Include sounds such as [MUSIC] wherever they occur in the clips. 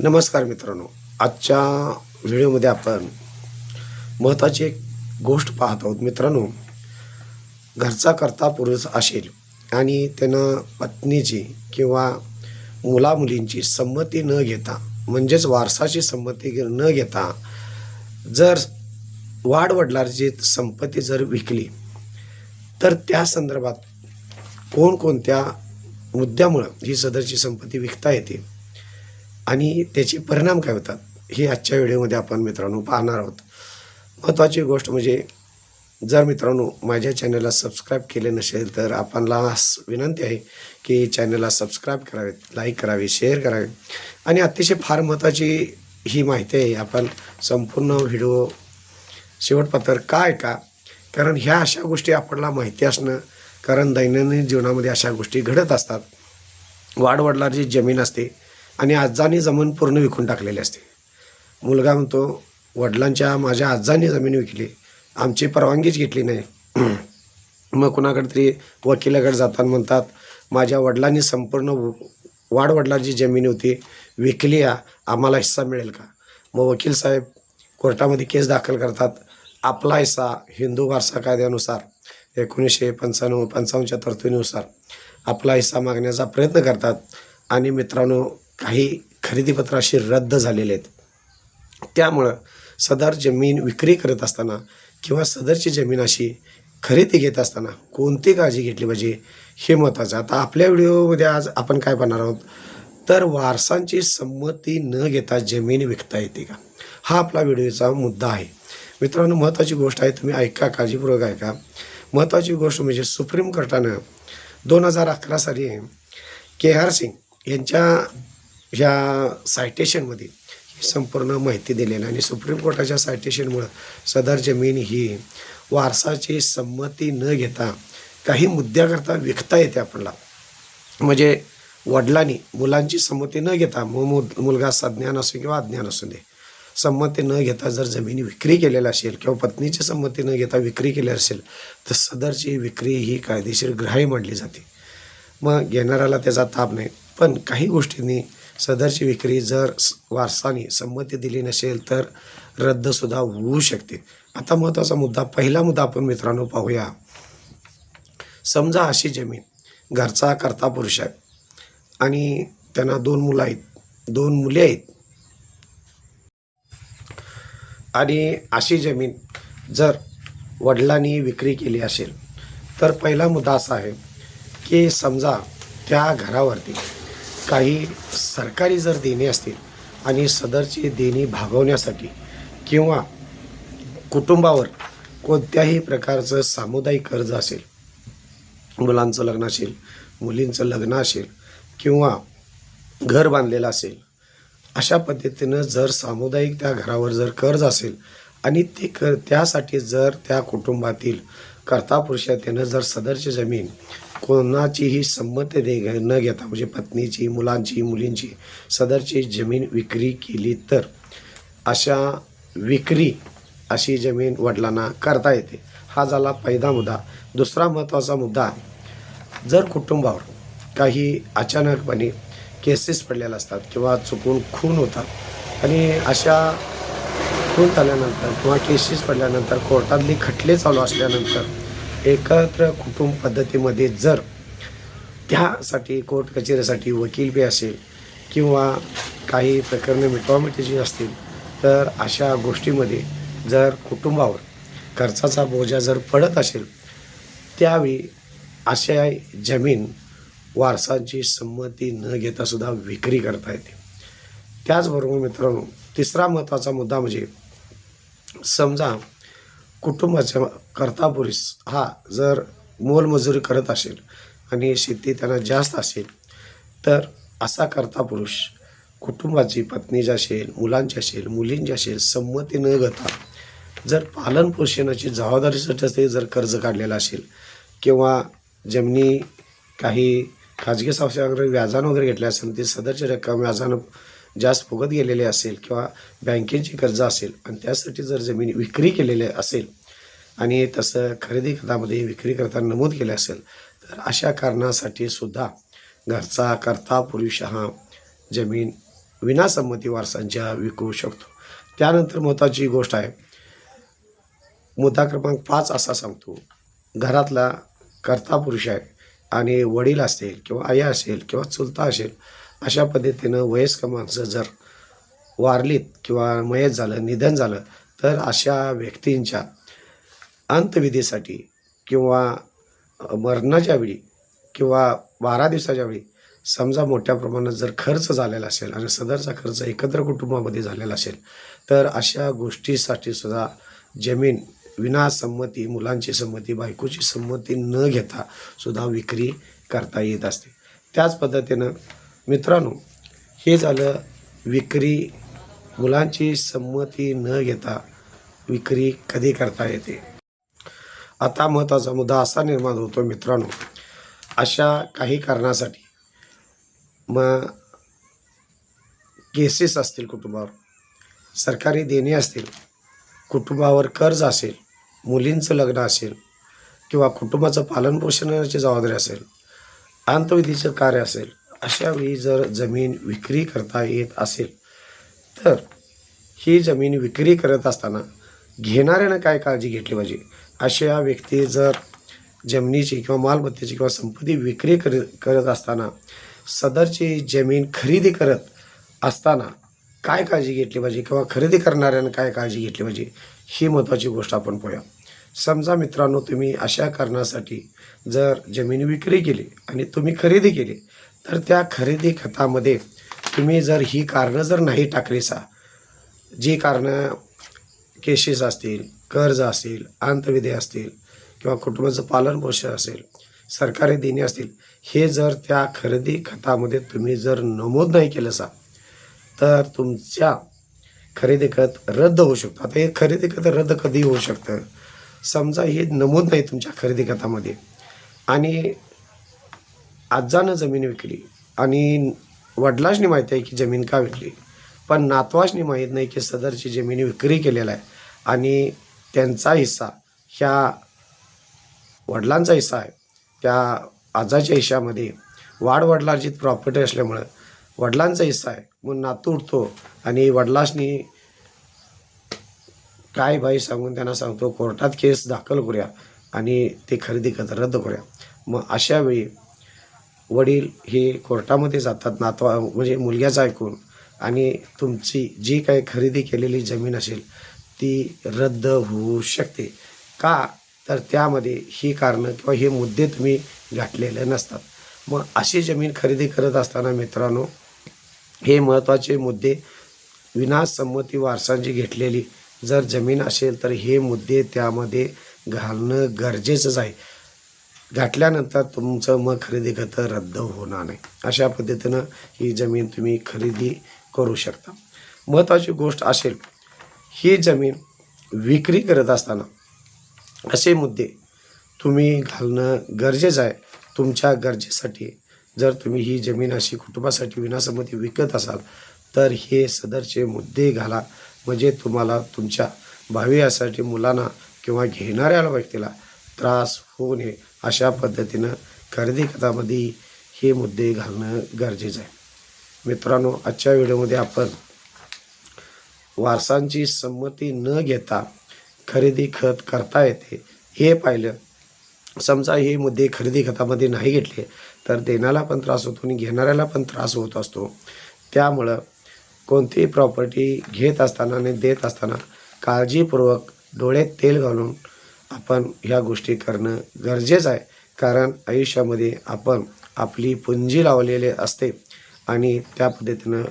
नमस्कार मित्रांनो. आजच्या व्हिडिओमध्ये आपण महत्त्वाची एक गोष्ट पाहत आहोत. मित्रांनो घरचा करता पुरुष असेल आणि त्यानं पत्नीची किंवा मुलामुलींची संमती न घेता म्हणजेच वारसाची संमती न घेता जर वाडवडिलांची संपत्ती जर विकली तर त्या संदर्भात कोणकोणत्या मुद्द्यामुळं ही सदरची संपत्ती विकता येते? आणि त्याचे परिणाम काय होतात? हे आजच्या व्हिडिओमध्ये आपण मित्रांनो पाहणार आहोत. महत्त्वाची गोष्ट म्हणजे जर मित्रांनो माझ्या चॅनलला सबस्क्राईब केले नसेल तर आपणला विनंती आहे की चॅनलला सबस्क्राईब करावेत लाईक करावे शेअर करावे. आणि अतिशय फार महत्त्वाची ही माहिती आहे आपण संपूर्ण व्हिडिओ शेवटपत्र काय का कारण ह्या अशा गोष्टी आपल्याला माहिती असणं कारण दैनंदिन जीवनामध्ये अशा गोष्टी घडत असतात. वाडवडिलांची जमीन असते आणि आजानी जमीन पूर्ण विकून टाकलेली असते. मुलगा म्हणतो वडिलांच्या माझ्या आजांनी जमीन विकली आमची परवानगीच घेतली नाही. [CLEARS THROAT] मग कुणाकडे तरी वकिलाकडे जाताना म्हणतात माझ्या वडिलांनी संपूर्ण व- वाडवडिलांची जमीन होती विकली या आम्हाला हिस्सा मिळेल का? मग वकील साहेब कोर्टामध्ये केस दाखल करतात आपला हिस्सा हिंदू वारसा कायद्यानुसार एकोणीसशे पंचाण्णव पंचावन्नच्या तरतुदीनुसार आपला हिस्सा मागण्याचा प्रयत्न करतात आणि मित्रांनो काही खरेदीपत्र अशी रद्द झालेले आहेत. त्यामुळं सदर जमीन विक्री करत असताना किंवा सदरची जमीन अशी खरेदी घेत असताना कोणती काळजी घेतली पाहिजे हे महत्त्वाचं आता आपल्या व्हिडिओमध्ये आज आपण काय पाहणार आहोत? तर वारसांची संमती न घेता जमीन विकता येते का? हा आपला व्हिडिओचा मुद्दा आहे. मित्रांनो महत्त्वाची गोष्ट आहे तुम्ही ऐका काळजीपूर्वक ऐका. महत्त्वाची गोष्ट म्हणजे सुप्रीम कोर्टानं दोन हजार अकरा साली के आर सिंग यांच्या ह्या सायटेशनमध्ये ही संपूर्ण माहिती दिलेली आणि सुप्रीम कोर्टाच्या सायटेशनमुळं सदर जमीन ही वारसाची संमती न घेता काही मुद्द्याकरता विकता येते आपल्याला. म्हणजे वडिलांनी मुलांची संमती न घेता मग मु- मुलगा सज्ञान असो किंवा अज्ञान असू दे संमती न घेता जर जमिनी विक्री केलेली असेल किंवा पत्नीची संमती न घेता विक्री केली असेल तर सदरची विक्री ही कायदेशीर ग्राही मानली जाते. मग घेणाऱ्याला त्याचा ताप नाही पण काही गोष्टींनी सदरची विक्री जर वारसाने संमती दिली नसेल तर रद्दसुद्धा होऊ शकते. आता महत्त्वाचा मुद्दा पहिला मुद्दा आपण मित्रांनो पाहूया. समजा अशी जमीन घरचा करता पुरुष आहे आणि त्यांना दोन मुलं आहेत दोन मुले आहेत. आणि अशी जमीन जर वडिलांनी विक्री केली असेल तर पहिला मुद्दा असा आहे की समजा त्या घरावरती काही सरकारी जर देणी असतील आणि सदरची देणी भागवण्यासाठी किंवा कुटुंबावर कोणत्याही प्रकारचं सामुदायिक कर्ज असेल मुलांचं लग्न असेल मुलींचं लग्न असेल किंवा घर बांधलेलं असेल अशा पद्धतीनं जर सामुदायिक त्या घरावर जर कर्ज असेल आणि ते कर त्यासाठी जर त्या कुटुंबातील कर्ता पुरुषा जर सदरची जमीन कोणाचीही संमती दे न घेता म्हणजे पत्नीची मुलांची मुलींची सदरची जमीन विक्री केली तर अशा विक्री अशी जमीन वडिलांना करता येते. हा झाला पहिला मुद्दा. दुसरा महत्त्वाचा मुद्दा जर कुटुंबावर काही अचानकपणे केसेस पडलेल्या असतात किंवा चुकून खून होतात आणि अशा खून झाल्यानंतर किंवा केसेस पडल्यानंतर कोर्टातली खटले चालू असल्यानंतर एकत्र कुटुंब पद्धतीमध्ये जर त्यासाठी कोर्ट कचेरीसाठी वकील बी असेल किंवा काही प्रकरणे मिटवामिटीची असतील तर अशा गोष्टीमध्ये जर कुटुंबावर खर्चाचा बोजा जर पडत असेल त्यावेळी अशा जमीन वारसांची संमती न घेता सुद्धा विक्री करता येते. त्याचबरोबर मित्रांनो तिसरा महत्त्वाचा मुद्दा म्हणजे समजा कुटुंबाच्या करता पुरुष हा जर मोलमजुरी करत असेल आणि शेती त्यांना जास्त असेल तर असा करता पुरुष कुटुंबाची पत्नीची असेल मुलांची असेल मुलींची असेल संमती न घेता जर पालन पोषणाची जबाबदारीसाठी असते जर कर्ज काढलेलं असेल किंवा जमिनी काही खाजगी संस्थे वगैरे व्याजानं वगैरे घेतल्या असेल ती सदरची रक्कम व्याजानं जास्त फुगत गेलेले असेल किंवा बँकेची कर्ज असेल आणि त्यासाठी जर जमीन विक्री केलेले असेल आणि तसं खरेदी खतामध्ये विक्री करता नमूद केले असेल तर अशा कारणासाठी सुद्धा घरचा करता पुरुष हा जमीन विनासंमती वारसांच्या विकू शकतो. त्यानंतर महत्त्वाची गोष्ट आहे मुद्दा क्रमांक पाच असा सांगतो घरातला कर्ता पुरुष आहे आणि वडील असेल किंवा आई असेल किंवा चुलता असेल अशा पद्धतीनं वयस्क माणसं जर वारलीत किंवा मयत झालं निधन झालं तर अशा व्यक्तींच्या अंतविधीसाठी किंवा मरणाच्या वेळी किंवा बारा दिवसाच्या वेळी समजा मोठ्या प्रमाणात जर खर्च झालेला असेल आणि सदरचा खर्च एकत्र कुटुंबामध्ये झालेला असेल तर अशा गोष्टीसाठी सुद्धा जमीन विना संमती मुलांची संमती बायकोची संमती न घेता सुद्धा विक्री करता येत असते. त्याच पद्धतीनं मित्रांनो हे झालं विक्री. मुलांची संमती न घेता विक्री कधी करता येते? आता महत्त्वाचा मुद्दा असा निर्माण होतो मित्रांनो अशा काही कारणासाठी मग केसेस असतील कुटुंबावर सरकारी देणे असतील कुटुंबावर कर्ज असेल मुलींचं लग्न असेल किंवा कुटुंबाचं पालनपोषणाची जबाबदारी असेल अंतविधीचं कार्य असेल अशा वेळी जर जमीन विक्री करता येत असेल तर ही जमीन विक्री करत असताना घेणाऱ्यानं काय काळजी घेतली पाहिजे? अशा व्यक्ती जर जमिनीची किंवा मालमत्तेची किंवा संपत्ती विक्री कर करत असताना सदरची जमीन खरेदी करत असताना काय काळजी घेतली पाहिजे? किंवा खरेदी करणाऱ्यानं काय काळजी घेतली पाहिजे? ही महत्त्वाची गोष्ट आपण पाहूया. समजा मित्रांनो तुम्ही अशा कारणासाठी जर जमीन विक्री केली आणि तुम्ही खरेदी केली तर त्या खरेदी खतामध्ये तुम्ही जर ही कारणं जर नाही टाकली सा जी कारणं केसेस असतील कर्ज असतील अंतविधी असतील किंवा कुटुंबाचं पालनपोषण असेल सरकारी देणे असतील हे जर त्या खरेदी खतामध्ये तुम्ही जर नमूद नाही केलं सा तर तुमच्या खरेदी खत रद्द होऊ शकतं. आता हे खरेदी खत रद्द कधी होऊ शकतं? समजा हे नमूद नाही तुमच्या खरेदी खतामध्ये. आणि आजानं जमीन विकली. आणि वडिलांनी माहिती आहे की जमीन का विकली? पण नातवाशनी माहीत नाही की सदरची जमीन विक्री केलेला आहे. आणि त्यांचा हिस्सा ह्या वडिलांचा हिस्सा आहे. त्या आजाच्या हिश्श्यामध्ये वाडवडिलांची प्रॉपर्टी असल्यामुळं वडिलांचा हिस्सा आहे. मग नातू उठतो आणि वडिलांनी काय भाई सांगून त्यांना सांगतो कोर्टात केस दाखल करूया आणि ते खरेदी खत रद्द करूया. मग अशावेळी वडील हे कोर्टामध्ये जातात नातवा म्हणजे मुलग्याचं ऐकून. आणि तुमची जी काही खरेदी केलेली जमीन असेल ती रद्द होऊ शकते. का? तर त्यामध्ये ही कारणं किंवा हे मुद्दे तुम्ही गाठलेले नसतात. मग अशी जमीन खरेदी करत असताना मित्रांनो हे महत्त्वाचे मुद्दे विनासंमती वारसांची घेतलेली. जर जमीन असेल तर हे मुद्दे त्यामध्ये घालणं गरजेचंच आहे. घातल्यानंतर तुमचं मग खरेदी खतं रद्द होणार नाही. अशा पद्धतीनं ही जमीन तुम्ही खरेदी करू शकता. महत्त्वाची गोष्ट असेल ही जमीन विक्री करत असताना असे मुद्दे तुम्ही घालणं गरजेचं आहे. तुमच्या गरजेसाठी जर तुम्ही ही जमीन अशी कुटुंबासाठी विनासंमती विकत असाल तर हे सदरचे मुद्दे घाला. म्हणजे तुम्हाला तुमच्या भावी यासाठी मुलांना किंवा घेणाऱ्या व्यक्तीला त्रास होऊ नये. अशा पद्धतीनं खरेदी खतामध्ये हे मुद्दे घालणं गरजेचं आहे. मित्रांनो आजच्या व्हिडिओमध्ये आपण वारसांची संमती न घेता खरेदी खत करता येते हे पाहिलं. समजा हे मुद्दे खरेदी खतामध्ये नाही घेतले तर देण्याला पण त्रास होतो आणि घेणाऱ्याला पण त्रास होत असतो. त्यामुळं कोणतीही प्रॉपर्टी घेत असताना आणि देत असताना काळजीपूर्वक डोळ्यात तेल घालून आपण ह्या गोष्टी करणं गरजेचं आहे. कारण आयुष्यामध्ये आपण आपली पुंजी लावलेली असते आणि त्या पद्धतीनं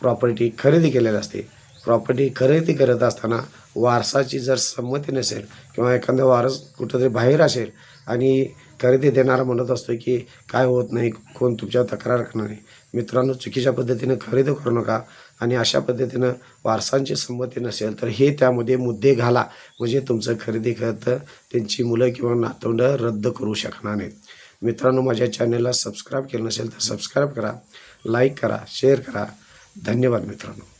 प्रॉपर्टी खरेदी केलेली असते. प्रॉपर्टी खरेदी करत असताना वारसाची जर संमती नसेल किंवा एखादा वारस कुठंतरी बाहेर असेल आणि खरेदी देणारा म्हणत असतो की काय होत नाही कोण तुमच्यावर तक्रार करणार नाही. मित्रांनो चुकीच्या पद्धतीनं खरेदी करू नका आणि अशा पद्धतीनं वारसांची संमती नसेल तर हे त्यामध्ये मुद्दे घाला. म्हणजे तुमचं खरेदी करतं त्यांची मुलं किंवा नातवंड रद्द करू शकणार नाहीत. मित्रांनो माझ्या चॅनलला सबस्क्राईब केलं नसेल तर सबस्क्राईब करा लाईक करा शेअर करा. धन्यवाद मित्रांनो.